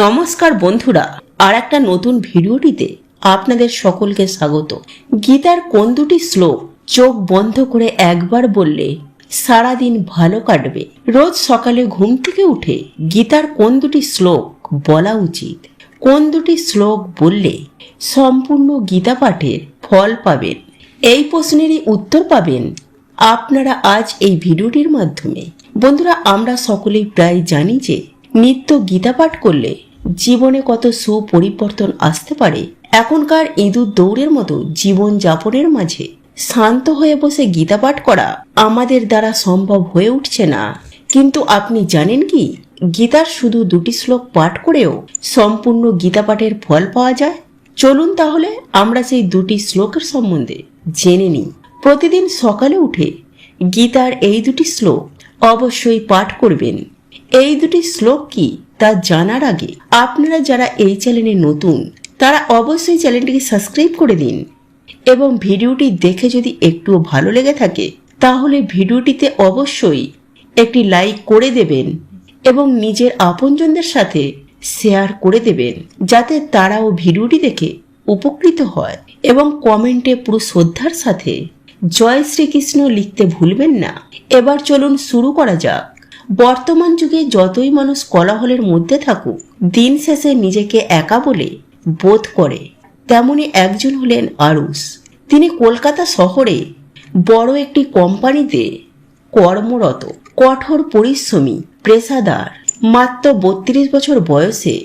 নমস্কার বন্ধুরা, আর একটা নতুন ভিডিওটিতে আপনাদের সকলকে স্বাগত। গীতার কোন দুটি শ্লোক চোখ বন্ধ করে একবার বললে সারাদিন ভালো কাটবে? রোজ সকালে ঘুম থেকে উঠে গীতার কোন দুটি শ্লোক বলা উচিত? কোন দুটি শ্লোক বললে সম্পূর্ণ গীতা পাঠের ফল পাবেন? এই প্রশ্নেরই উত্তর পাবেন আপনারা আজ এই ভিডিওটির মাধ্যমে। বন্ধুরা, আমরা সকলেই প্রায় জানি যে নিত্য গীতা পাঠ করলে জীবনে কত সুপরিবর্তন আসতে পারে? এখনকার ইঁদুর দৌড়ের মতো জীবন যাপনের মাঝে শান্ত হয়ে বসে গীতা পাঠ করা আমাদের দ্বারা সম্ভব হয়ে উঠছে না। কিন্তু আপনি জানেন কি? গীতার শুধু দুটি শ্লোক পাঠ করেও সম্পূর্ণ গীতা পাঠের ফল পাওয়া যায়? চলুন তাহলে আমরা সেই দুটি শ্লোকের সম্বন্ধে জেনে নিই। প্রতিদিন সকালে উঠে গীতার এই দুটি শ্লোক অবশ্যই পাঠ করবেন। এই দুটি শ্লোক কি তা জানার আগে আপনারা যারা এই চ্যানেলে নতুন, তারা অবশ্যই চ্যানেলটিকে সাবস্ক্রাইব করে দিন এবং ভিডিওটি দেখে যদি একটুও ভালো লেগে থাকে, তাহলে ভিডিওটিতে অবশ্যই একটি লাইক করে দেবেন এবং নিজের আপনজনদের সাথে শেয়ার করে দেবেন যাতে তারাও ভিডিওটি দেখে উপকৃত হয় এবং কমেন্টে পুরো শ্রদ্ধার সাথে জয় শ্রীকৃষ্ণ লিখতে ভুলবেন না। এবার চলুন শুরু করা যাক। বর্তমান যুগে যতই মানুষ কলাহলের মধ্যে থাকুক, দিন শেষে নিজেকে একা বলে বোধ করে। তেমনি একজন হলেন আরুষ তিনি কলকাতা শহরে বড় একটি কোম্পানিতে কর্মরত, কঠোর পরিশ্রমী, পেশাদার, মাত্র বত্রিশ বছর বয়সে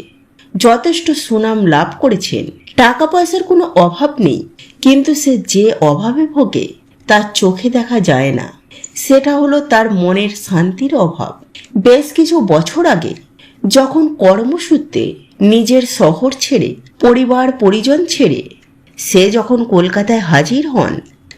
যথেষ্ট সুনাম লাভ করেছেন। টাকা পয়সার কোনো অভাব নেই, কিন্তু সে যে অভাবে ভোগে, তার চোখে দেখা যায় না। সেটা হলো তার মনের শান্তির অভাব। বেশ কিছু বছর আগে, যখন কর্মসূত্রে নিজের শহর ছেড়ে, পরিবার, পরিজন ছেড়ে সে যখন কলকাতায় হাজির হন,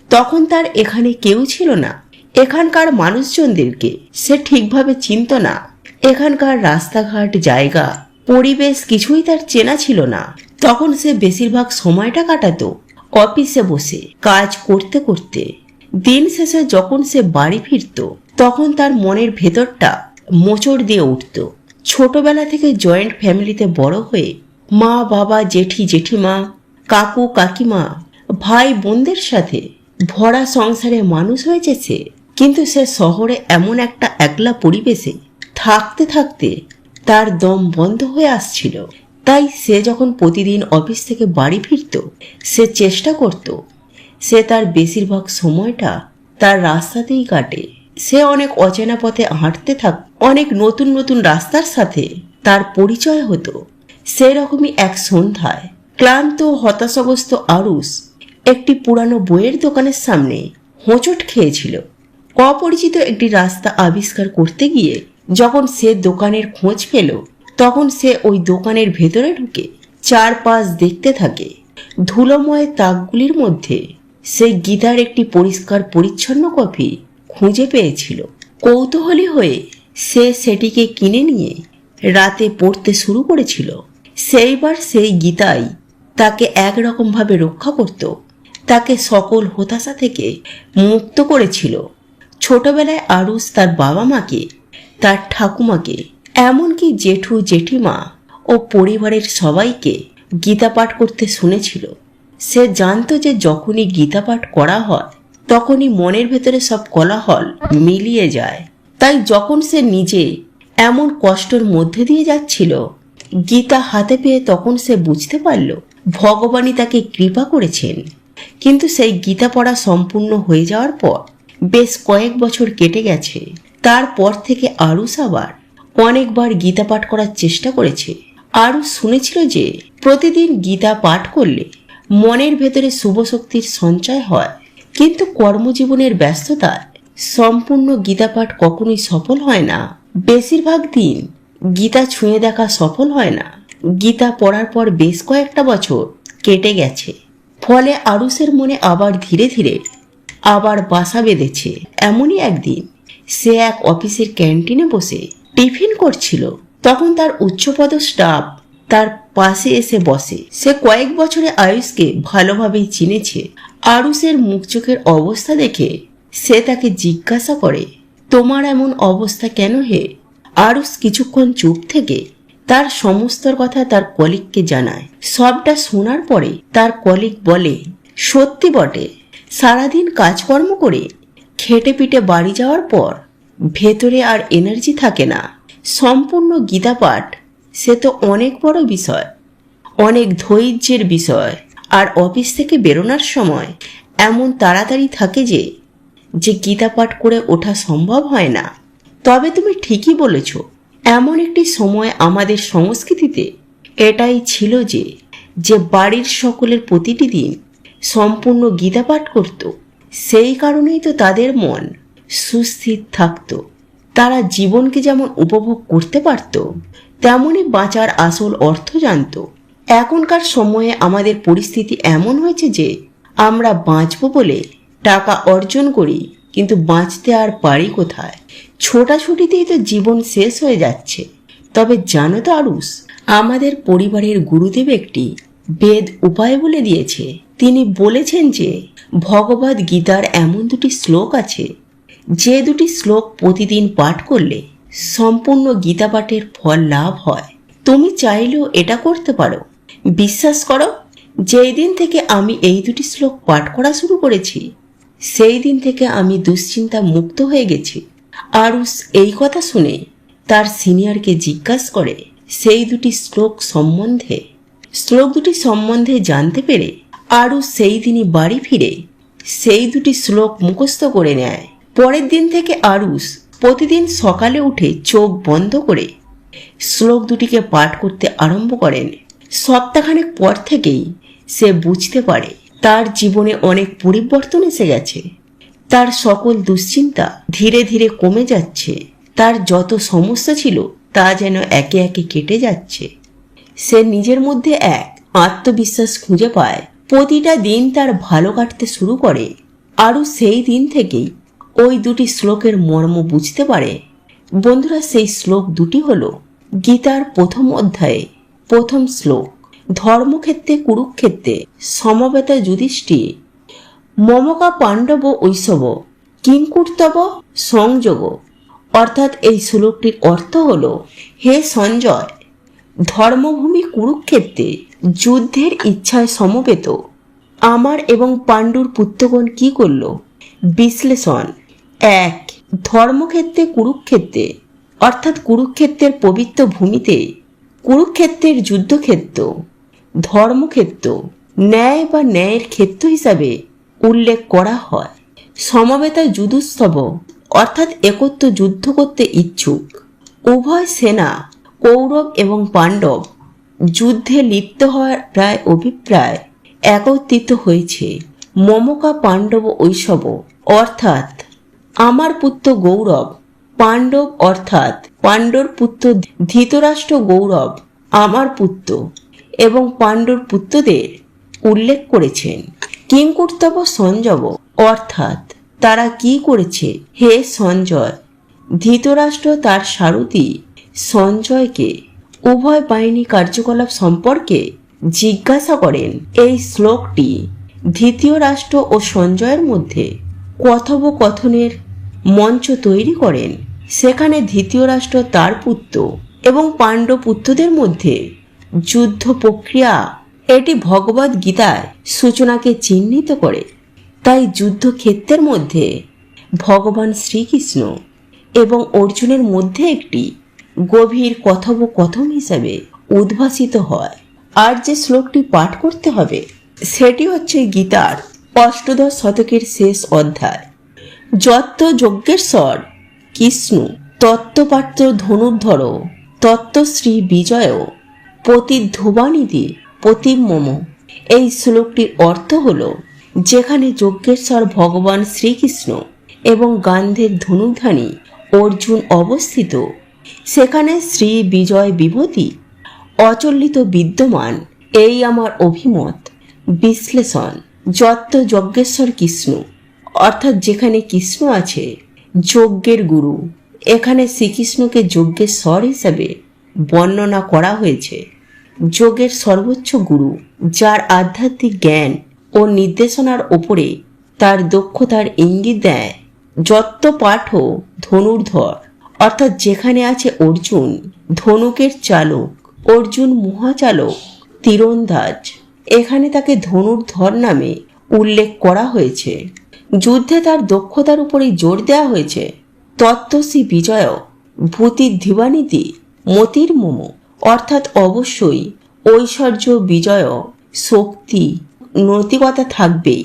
তখন তার এখানে কেউ ছিল না। এখানকার মানুষজনদেরকে সে ঠিকভাবে চিনত না। এখানকার রাস্তাঘাট, জায়গা, পরিবেশ কিছুই তার চেনা ছিল না। তখন সে বেশিরভাগ সময়টা কাটাতো অফিসে বসে, কাজ করতে করতে। দিন শেষে যখন সে বাড়ি ফিরত, তখন তার মনের ভেতরটা মোচড় দিয়ে উঠত। ছোটবেলা থেকে জয়েন্ট ফ্যামিলিতে বড় হয়ে মা, বাবা, জেঠি, জেঠিমা, কাকু, কাকিমা, ভাই বোনদের সাথে ভরা সংসারে মানুষ হয়েছে সে। কিন্তু সে শহরে এমন একটা একলা পরিবেশে থাকতে থাকতে তার দম বন্ধ হয়ে আসছিল। তাই সে যখন প্রতিদিন অফিস থেকে বাড়ি ফিরত, সে চেষ্টা করত সে তার বেশিরভাগ সময়টা তার রাস্তাতেই কাটে। সে অনেক অচেনা পথে হাঁটতে থাক, অনেক নতুন নতুন রাস্তার সাথে তার পরিচয় হতো। সেরকমই এক সন্ধ্যায় ক্লান্ত হতাশাগ্রস্ত আরুষ একটি পুরানো বইয়ের দোকানের সামনে হোঁচট খেয়েছিল। অপরিচিত একটি রাস্তা আবিষ্কার করতে গিয়ে যখন সে দোকানের খোঁজ পেল, তখন সে ওই দোকানের ভেতরে ঢুকে চারপাশ দেখতে থাকে। ধুলোময় তাকগুলির মধ্যে সে গীতার একটি পরিষ্কার পরিচ্ছন্ন কপি খুঁজে পেয়েছিল। কৌতূহলী হয়ে সে সেটিকে কিনে নিয়ে রাতে পড়তে শুরু করেছিল। সেইবার সেই গীতাই তাকে একরকমভাবে রক্ষা করত। তাকে সকল হতাশা থেকে মুক্ত করেছিল। ছোটবেলায় আরুষ তার বাবা মাকে, তার ঠাকুমাকে, এমনকি জেঠু জেঠিমা ও পরিবারের সবাইকে গীতা পাঠ করতে শুনেছিল। সে জানতো যে যখনই গীতা পাঠ করা হয়, তখনই মনের ভেতরে সব কলাহল মিলিয়ে যায়। তাই যখন সে নিজে এমন কষ্টর মধ্যে দিয়ে যাচ্ছিল, গীতা হাতে পেয়ে তখন সে বুঝতে পারল, ভগবানই তাকে কৃপা করেছেন। কিন্তু সেই গীতা পড়া সম্পূর্ণ হয়ে যাওয়ার পর বেশ কয়েক বছর কেটে গেছে। তারপর থেকে আরুষ আবার অনেকবার গীতা পাঠ করার চেষ্টা করেছে। আরুষ শুনেছিল যে, প্রতিদিন গীতা পাঠ করলে মনের ভেতরে শুভ শক্তির সঞ্চয় হয়। কিন্তু কর্মজীবনের ব্যস্ততায় সম্পূর্ণ গীতা পাঠ কখনোই সফল হয় না। বেশিরভাগ দিন গীতা ছুঁয়ে দেখা সফল হয় না। গীতা পড়ার পর বেশ কয়েকটা বছর কেটে গেছে। ফলে আরুষের মনে আবার ধীরে ধীরে আবার বাসা বেঁধেছে। এমনই একদিন সে এক অফিসের ক্যান্টিনে বসে টিফিন করছিল। তখন তার উচ্চপদ স্টাফ তার পাশে এসে বসে। সে কয়েক বছরে আয়ুষকে ভালোভাবেই চিনেছে। আরুষের মুখ চোখের অবস্থা দেখে সে তাকে জিজ্ঞাসা করে, তোমার এমন অবস্থা কেন হে? আরুষ কিছুক্ষণ চুপ থেকে তার সমস্তর কথা তার কলিগকে জানায়। সবটা শোনার পরে তার কলিগ বলে, সত্যি বটে। সারাদিন কাজকর্ম করে খেটে পিটে বাড়ি যাওয়ার পর ভেতরে আর এনার্জি থাকে না। সম্পূর্ণ গীতা পাঠ সে তো অনেক বড় বিষয়, অনেক ধৈর্যের বিষয়। আর অফিস থেকে বেরোনোর সময় এমন তাড়াতাড়ি থাকে যে যে গীতা পাঠ করে ওঠা সম্ভব হয় না। তবে তুমি ঠিকই বলেছ, এমন একটি সময় আমাদের সংস্কৃতিতে এটাই ছিল যে যে বাড়ির সকলের প্রতিটি দিন সম্পূর্ণ গীতা পাঠ করত। সেই কারণেই তো তাদের মন সুস্থির থাকতো। তারা জীবনকে যেমন উপভোগ করতে পারত, তেমনই বাঁচার আসল অর্থ জানত। এখনকার সময়ে আমাদের পরিস্থিতি এমন হয়েছে যে, আমরা বাঁচব বলে টাকা অর্জন করি, কিন্তু বাঁচতে আর পারি কোথায়? ছোটাছুটিতেই তো জীবন শেষ হয়ে যাচ্ছে। তবে জানো তো আরুস আমাদের পরিবারের গুরুদেব একটি বেদ উপায় বলে দিয়েছে। তিনি বলেছেন যে ভগবদ গীতার এমন দুটি শ্লোক আছে যে দুটি শ্লোক প্রতিদিন পাঠ করলে সম্পূর্ণ গীতা পাঠের ফল লাভ হয়। তুমি চাইলেও এটা করতে পারো। বিশ্বাস করো, যেই দিন থেকে আমি এই দুটি শ্লোক পাঠ করা শুরু করেছি, সেই দিন থেকে আমি দুশ্চিন্তা মুক্ত হয়ে গেছি। আরুস এই কথা শুনে তার সিনিয়রকে জিজ্ঞাসা করে, সেই দুটি শ্লোক সম্বন্ধে? শ্লোক দুটি সম্বন্ধে জানতে পেরে আরুস সেই দিনই বাড়ি ফিরে, সেই দুটি শ্লোক মুখস্থ করে নেয়। পরের দিন থেকে আরুস প্রতিদিন সকালে উঠে চোখ বন্ধ করে শ্লোক দুটিকে পাঠ করতে আরম্ভ করেন। সপ্তাহখানেক পর থেকেই সে বুঝতে পারে তার জীবনে অনেক পরিবর্তন এসে গেছে। তার সকল দুশ্চিন্তা ধীরে ধীরে কমে যাচ্ছে। তার যত সমস্যা ছিল তা যেন একে একে কেটে যাচ্ছে। সে নিজের মধ্যে এক আত্মবিশ্বাস খুঁজে পায়। প্রতিটা দিন তার ভালো কাটতে শুরু করে। আরও সেই দিন থেকেই ওই দুটি শ্লোকের মর্ম বুঝতে পারে? বন্ধুরা, সেই শ্লোক দুটি হল গীতার প্রথম অধ্যায়ে প্রথম শ্লোক, ধর্মক্ষেত্রে কুরুক্ষেত্রে সমবেতা যুধিষ্ঠি, মমকা পাণ্ডব ঐশব কিঙ্কুর্তব সংযোগ। অর্থাৎ এই শ্লোকটির অর্থ হল, হে সঞ্জয়, ধর্মভূমি কুরুক্ষেত্রে যুদ্ধের ইচ্ছায় সমবেত। আমার এবং পাণ্ডুর পুত্রগণ কি করল? বিশ্লেষণ। এক, ধর্মক্ষেত্রে কুরুক্ষেত্রে, অর্থাৎ কুরুক্ষেত্রের পবিত্র ভূমিতে, কুরুক্ষেত্রের যুদ্ধক্ষেত্র, ধর্মক্ষেত্র, ন্যায় বা ন্যায়ের ক্ষেত্র হিসাবে উল্লেখ করা হয়। সমবেতা যুদুস্তব অর্থাৎ একত্র যুদ্ধ করতে ইচ্ছুক, উভয় সেনা, কৌরব এবং পাণ্ডব যুদ্ধে লিপ্ত হওয়ার প্রায় অভিপ্রায় একত্রিত হয়েছে। মমকা পাণ্ডব ঐসব অর্থাৎ আমার পুত্র গৌরব, পাণ্ডব অর্থাৎ পাণ্ডর পুত্র ধৃতরাষ্ট্র গৌরব, আমার পুত্র এবং পাণ্ডর পুত্রদের উল্লেখ করেছেন। কিংকর্তব্য সঞ্জব অর্থাৎ তারা কি করেছে? হে সঞ্জয়, ধৃতরাষ্ট্র তার সারথি সঞ্জয়কে উভয় বাহিনী কার্যকলাপ সম্পর্কে জিজ্ঞাসা করেন। এই শ্লোকটি দ্বিতীয় রাষ্ট্র ও সঞ্জয়ের মধ্যে কথোপকথনের মঞ্চ তৈরি করেন। সেখানে দ্বিতীয় রাষ্ট্র তার পুত্র এবং পাণ্ডব পুত্রদের মধ্যে যুদ্ধ প্রক্রিয়া, এটি ভগবদ গীতায় সূচনাকে চিহ্নিত করে। তাই যুদ্ধক্ষেত্রের মধ্যে ভগবান শ্রীকৃষ্ণ এবং অর্জুনের মধ্যে একটি গভীর কথোপকথন হিসাবে উদ্ভাসিত হয়। আর যে শ্লোকটি পাঠ করতে হবে, সেটি হচ্ছে গীতার অষ্টদশ শতকের শেষ অধ্যায়। যত্ত যজ্ঞেশ্বর কৃষ্ণ তত্ত্বপাত্র ধনুর্ধর, তত্ত্বশ্রী বিজয় প্রতিধ্রুবানিধি প্রতিমম এই শ্লোকটির অর্থ হল, যেখানে যজ্ঞেশ্বর ভগবান শ্রীকৃষ্ণ এবং গান্ধের ধনুর্ধানী অর্জুন অবস্থিত, সেখানে শ্রী বিজয় বিভূতি, অচলিত বিদ্যমান, এই আমার অভিমত, বিশ্লেষণ। যত্ত যজ্ঞেশ্বর কৃষ্ণ, অর্থাৎ যেখানে কৃষ্ণ আছে, যজ্ঞের গুরু। এখানে শ্রীকৃষ্ণকে যজ্ঞের স্বর হিসাবে বর্ণনা করা হয়েছে। যোগের সর্বোচ্চ গুরু, যার আধ্যাত্মিক জ্ঞান ও নির্দেশনার ওপরে তার দক্ষতার ইঙ্গিত দেয়, যত্ত পাঠও ধনুর্ধর, অর্থাৎ যেখানে আছে অর্জুন, ধনুকের চালক, অর্জুন মহাচালক, তীরন্দাজ। এখানে তাকে ধনুর্ধর নামে উল্লেখ করা হয়েছে। যুদ্ধে তার দক্ষতার উপরেই জোর দেওয়া হয়েছে। তত্ত্বশ্রী বিজয় ভূতির ধীবানীতি, মতির মোমো, অর্থাৎ অবশ্যই ঐশ্বর্য বিজয় শক্তি, নৈতিকতা থাকবেই।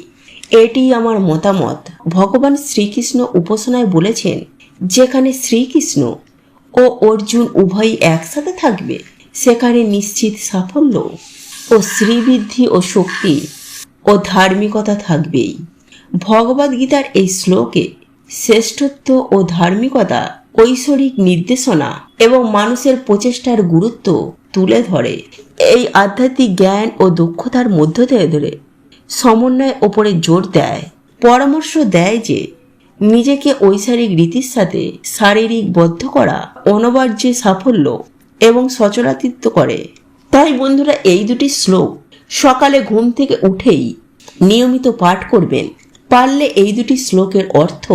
এটি আমার মতামত। ভগবান শ্রীকৃষ্ণ উপাসনায় বলেছেন, যেখানে শ্রীকৃষ্ণ ও অর্জুন উভয়ই একসাথে থাকবে, সেখানে নিশ্চিত সাফল্য শ্রীবৃদ্ধি ও শক্তি ও ধার্মিকতা থাকবেই। ভগবদ্গীতার এই শ্লোকে শ্রেষ্ঠত্ব ও ধার্মিকতা, ঐশ্বরিক নির্দেশনা এবং মানুষের প্রচেষ্টার গুরুত্ব তুলে ধরে। এই আধ্যাত্মিক জ্ঞান ও দক্ষতার মধ্য থেকে ধরে সমন্বয়ের ওপরে জোর দেয়, পরামর্শ দেয় যে নিজেকে ঐশ্বরিক রীতির সাথে শারীরিক বদ্ধ করা অনবার্য সাফল্য এবং সচরাতিত্ব করে। তাই বন্ধুরা এই দুটি শ্লোক সকালে ঘুম থেকে উঠেই নিয়মিত পাঠ করবেন। পারলে এই দুটি শ্লোকের অর্থ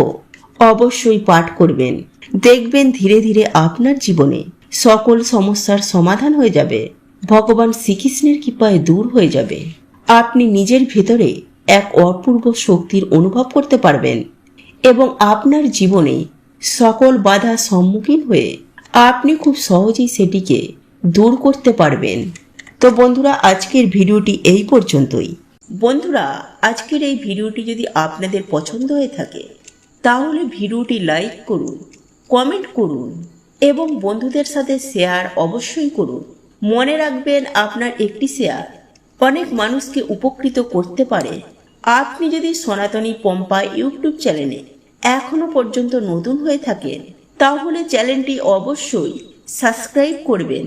অবশ্যই পাঠ করবেন। দেখবেন ধীরে ধীরে আপনার জীবনে সকল সমস্যার সমাধান হয়ে যাবে। ভগবান শ্রীকৃষ্ণের কৃপায় দূর হয়ে যাবে। আপনি নিজের ভেতরে এক অপূর্ব শক্তির অনুভব করতে পারবেন এবং আপনার জীবনে সকল বাধা সম্মুখীন হয়ে আপনি খুব সহজেই সেটিকে দূর করতে পারবেন। তো বন্ধুরা, আজকের ভিডিওটি এই পর্যন্তই। বন্ধুরা, আজকের এই ভিডিওটি যদি আপনাদের পছন্দ হয়ে থাকে, তাহলে ভিডিওটি লাইক করুন, কমেন্ট করুন এবং বন্ধুদের সাথে শেয়ার অবশ্যই করুন। মনে রাখবেন, আপনার একটি শেয়ার অনেক মানুষকে উপকৃত করতে পারে। আপনি যদি সনাতনী পম্পা ইউটিউব চ্যানেলে এখনও পর্যন্ত নতুন হয়ে থাকেন, তাহলে চ্যানেলটি অবশ্যই সাবস্ক্রাইব করবেন